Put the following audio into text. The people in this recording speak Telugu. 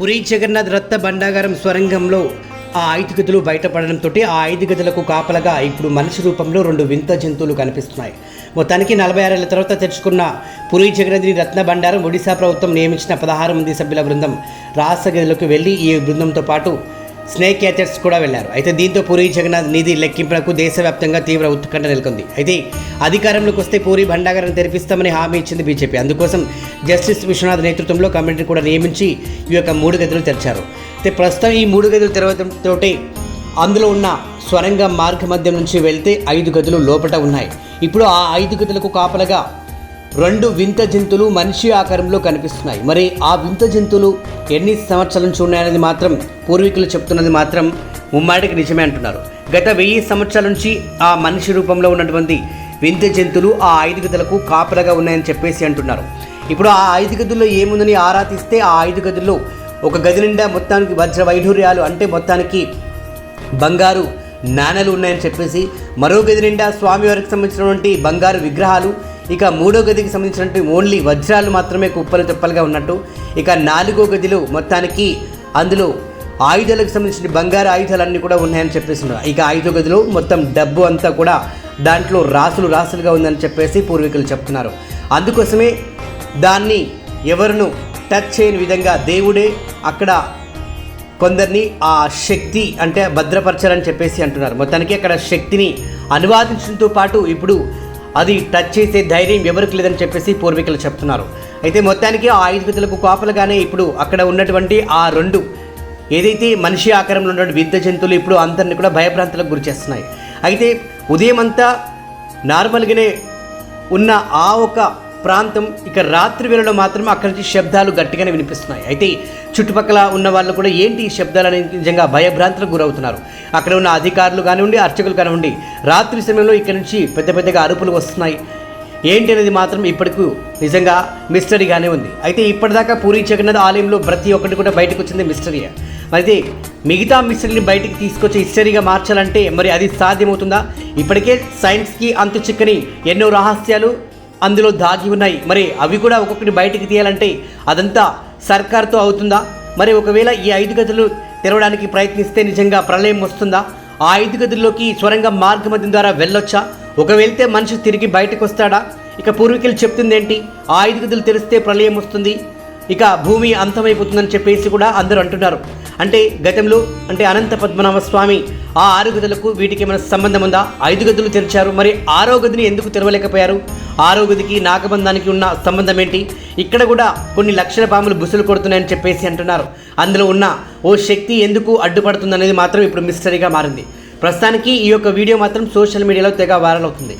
పురి జగన్నాథ్ రత్న భండాగారం స్వరంగంలో ఆ ఐదు గదులు బయటపడడంతో ఆ ఐదు గదులకు కాపలగా ఇప్పుడు మనిషి రూపంలో రెండు వింత జంతువులు కనిపిస్తున్నాయి. మొత్తానికి నలభై ఆరేళ్ళ తర్వాత తెచ్చుకున్న పురి జగన్నాథ్ని రత్న భండారం ఒడిశా ప్రభుత్వం నియమించిన పదహారు మంది సభ్యుల బృందం రాష్ట్ర గదిలోకి వెళ్ళి ఈ బృందంతో పాటు స్నేక్ క్యాచర్స్ కూడా వెళ్ళారు అయితే దీంతో పూరి జగన్నాథ్ నిధి లెక్కింపునకు దేశవ్యాప్తంగా తీవ్ర ఉత్కంఠ నెలకొంది. అయితే అధికారంలోకి వస్తే పూరి భండాగరం తెరిపిస్తామని హామీ ఇచ్చింది బీజేపీ. అందుకోసం జస్టిస్ విశ్వనాథ్ నేతృత్వంలో కమిటీని కూడా నియమించి ఈ యొక్క మూడు గదులు తెరిచారు. అయితే ప్రస్తుతం ఈ మూడు గదులు తెరవడంతో అందులో ఉన్న స్వరంగ మార్గ మధ్యం నుంచి వెళ్తే ఐదు గదులు లోపట ఉన్నాయి. ఇప్పుడు ఆ ఐదు గదులకు కాపలగా రెండు వింత జంతువులు మనిషి ఆకారంలో కనిపిస్తున్నాయి. మరి ఆ వింత జంతువులు ఎన్ని సంవత్సరాల నుంచి ఉన్నాయనేది మాత్రం పూర్వీకులు చెప్తున్నది మాత్రం ముమ్మాటికి నిజమే అంటున్నారు. గత వెయ్యి సంవత్సరాల నుంచి ఆ మనిషి రూపంలో ఉన్నటువంటి వింత జంతువులు ఆ ఐదు గదులకు కాపలగా ఉన్నాయని చెప్పేసి అంటున్నారు. ఇప్పుడు ఆ ఐదు గదుల్లో ఏముందని ఆరా తీస్తే ఆ ఐదు గదుల్లో ఒక గది నిండా మొత్తానికి వజ్ర వైఢూర్యాలు అంటే మొత్తానికి బంగారు నాణలు ఉన్నాయని చెప్పేసి మరో గది నిండా స్వామివారికి సంబంధించినటువంటి బంగారు విగ్రహాలు ఇక మూడో గదికి సంబంధించినటువంటి ఓన్లీ వజ్రాలు మాత్రమే కుప్పలు తెప్పలుగా ఉన్నట్టు. ఇక నాలుగో గదిలో మొత్తానికి అందులో ఆయుధాలకు సంబంధించిన బంగారు ఆయుధాలన్నీ కూడా ఉన్నాయని చెప్పేస్తున్నారు ఇక ఐదో గదిలో మొత్తం డబ్బు అంతా కూడా దాంట్లో రాసులు రాసులుగా ఉందని చెప్పేసి పూర్వీకులు చెప్తున్నారు. అందుకోసమే దాన్ని ఎవరును టచ్ చేయని విధంగా దేవుడే అక్కడ కొందరిని ఆ శక్తి అంటే భద్రపరచాలని చెప్పేసి అంటున్నారు. మొత్తానికి అక్కడ శక్తిని అనువాదించడంతో పాటు ఇప్పుడు అది టచ్ చేసే ధైర్యం ఎవరికి లేదని చెప్పేసి పూర్వీకులు చెప్తున్నారు. అయితే మొత్తానికి ఆ ఐదు గదులకు కాపలుగానే ఇప్పుడు అక్కడ ఉన్నటువంటి ఆ రెండు ఏదైతే మనిషి ఆకారంలో ఉన్నటువంటి విద్య జంతువులు ఇప్పుడు అందరిని కూడా భయభ్రాంతులకు గురి చేస్తున్నాయి. అయితే ఉదయం అంతా నార్మల్గానే ఉన్న ఆ ఒక ప్రాంతం ఇక రాత్రి వేళలో మాత్రం అక్కడి నుంచి శబ్దాలు గట్టిగానే వినిపిస్తున్నాయి. అయితే చుట్టుపక్కల ఉన్న వాళ్ళు కూడా ఏంటి ఈ శబ్దాలు అనేది నిజంగా భయభ్రాంతులకు గురవుతున్నారు. అక్కడ ఉన్న అధికారులు కానివ్వండి అర్చకులు కానివ్వండి రాత్రి సమయంలో ఇక్కడ నుంచి పెద్ద పెద్దగా అరుపులు వస్తున్నాయి. ఏంటి అనేది మాత్రం ఇప్పటికు నిజంగా మిస్టరీగానే ఉంది. అయితే ఇప్పటిదాకా పూరి జగన్నాథ్ ఆలయంలో ప్రతి ఒక్కటి కూడా బయటకు వచ్చింది మిస్టరీ అయితే మిగతా మిస్టరీని బయటికి తీసుకొచ్చి హిస్టరీగా మార్చాలంటే మరి అది సాధ్యమవుతుందా? ఇప్పటికే సైన్స్కి అంతు చిక్కని ఎన్నో రహస్యాలు అందులో దాగి ఉన్నాయి. మరి అవి కూడా ఒక్కొక్కటి బయటికి తీయాలంటే అదంతా సర్కార్తో అవుతుందా? మరి ఒకవేళ ఈ ఐదు గదులు తెరవడానికి ప్రయత్నిస్తే నిజంగా ప్రళయం వస్తుందా? ఆ ఐదు గదుల్లోకి స్వరంగ మార్గమధ్యం ద్వారా వెళ్ళొచ్చా? ఒక వెళ్తే మనిషి తిరిగి బయటకు వస్తాడా ఇక పూర్వీకులు చెప్తుంది ఏంటి ఆ ఐదు గదులు తెరిస్తే ప్రళయం వస్తుంది. ఇక భూమి అంతమైపోతుందని చెప్పేసి కూడా అందరూ అంటున్నారు. అంటే గతంలో అంటే అనంత పద్మనాభ స్వామి ఆ ఆరు గదులకు వీటికి ఏమైనా సంబంధం ఉందా? ఐదు గదులు తెరిచారు. మరి ఆరో గదిని ఎందుకు తెరవలేకపోయారు? ఆరోగ్యకి నాగబంధానికి ఉన్న సంబంధం ఏంటి ఇక్కడ కూడా కొన్ని లక్షల పాములు బుసులు కొడుతున్నాయని చెప్పేసి అంటున్నారు. అందులో ఉన్న ఓ శక్తి ఎందుకు అడ్డుపడుతుంది అనేది మాత్రం ఇప్పుడు మిస్టరీగా మారింది. ప్రస్తుతానికి ఈ యొక్క వీడియో మాత్రం సోషల్ మీడియాలో తెగ వైరల్ అవుతుంది.